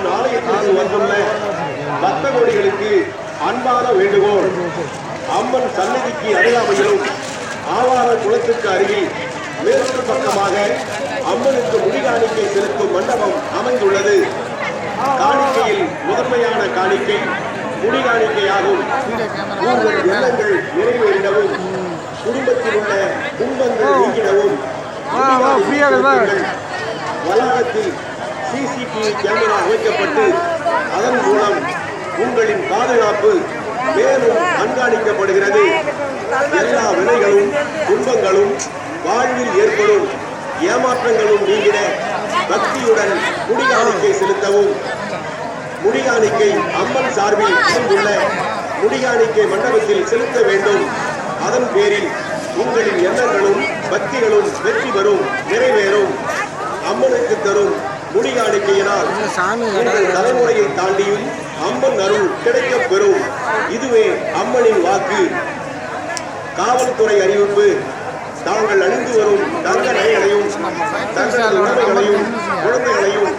அம்மன் ஆலயத்திற்கு வந்துள்ள பக்த கோடிகளுக்கு அன்பான வேண்டுகோள். அம்மன் சன்னதிக்கு அருகாமையிலும் ஆவார குளத்துக்கு அருகில் மேற்கு பக்கமாக அம்மனுக்கு முடிகாணிக்கை செலுத்தும் மண்டபம் அமைந்துள்ளது. காணிக்கையில் முதன்மையான காணிக்கை முடிகாணிக்கையாகும் உங்கள் எண்ணங்கள் நிறைவேறிடவும் குடும்பத்தில் உள்ள துன்பங்கள் நீங்கிடவும். வளாகத்தில் சிசிடிவி கேமரா அமைக்கப்பட்டு அதன் மூலம் உங்களின் பாதுகாப்பு மேலும் கண்காணிக்கப்படுகிறது. எல்லா வினைகளும் துன்பங்களும் வாழ்வில் ஏற்படும் ஏமாற்றங்களும் நீங்கிட பக்தியுடன் முடிகாணிக்கை செலுத்தவும். முடிகாணிக்கை அம்மன் சார்பில் உள்ள முடிகாணிக்கை மண்டபத்தில் செலுத்த வேண்டும். அதன் பேரில் உங்களின் எண்ணங்களும் பக்திகளும் வெற்றி பெறும் நிறைவேறும். அம்மனுக்கு தரும் உங்கள் தலைமுறையை தாண்டியும் அம்மன் அருள் கிடைக்கப் பெறும். இதுவே அம்மனின் வாக்கு. காவல்துறை அறிவிப்பு. தாங்கள் அணிந்து வரும் தங்க நகைகளையும் தங்கள் உடைமைகளையும் குழந்தைகளையும்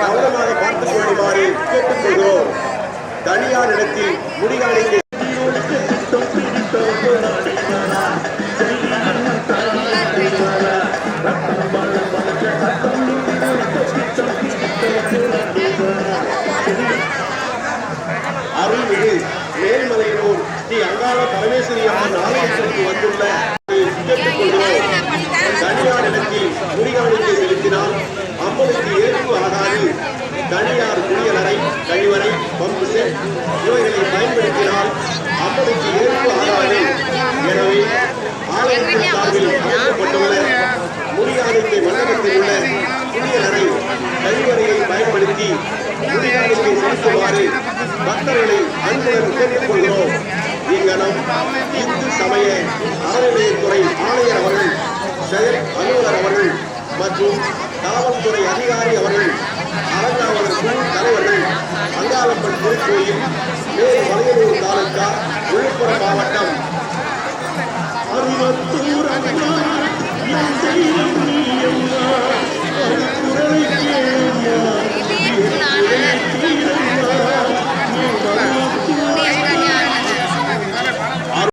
கவனமாக பார்த்துக் கொள்ளுமாறு கேட்டுக்கொள்கிறோம். தனியார் இடத்தில் முடிகாணிக்கை மேல்மலையினூர் ஸ்ரீ அங்காள பரமேஸ்வரி அம்மன் ஆலயத்திற்கு வந்துள்ள தனியார் இடத்தில் முடிகாணிக்கை செலுத்தினால் அம்மனுக்கு ஏற்பு ஆகாது. தனியார் குடியலரை கழிவறை பம்பு செட் இவைகளை பயன்படுத்தினால் அம்மனுக்கு ஏற்பு ஆகாது. எனவே ஆலயத்தின் சார்பில் அமைக்கப்பட்டுள்ள முடிகாணிக்கை மண்டபத்தில் உள்ள குடியலரை கழிவறையை பயன்படுத்தி முடிகாணிக்கை செலுத்துமாறு பக்தர்களை அன்புடன் இங்கனம் இந்து சமய அறநிலையத்துறை ஆணையர் அவர்கள் செயல் அலுவலர் அவர்கள் மற்றும் காவல்துறை அதிகாரி அவர்கள் அறங்காவலர் குழு தலைவர்கள் அங்காளம்மன் திருக்கோயில் மேல் வளையலூர் தாலுகா விழுப்புரம் மாவட்டம்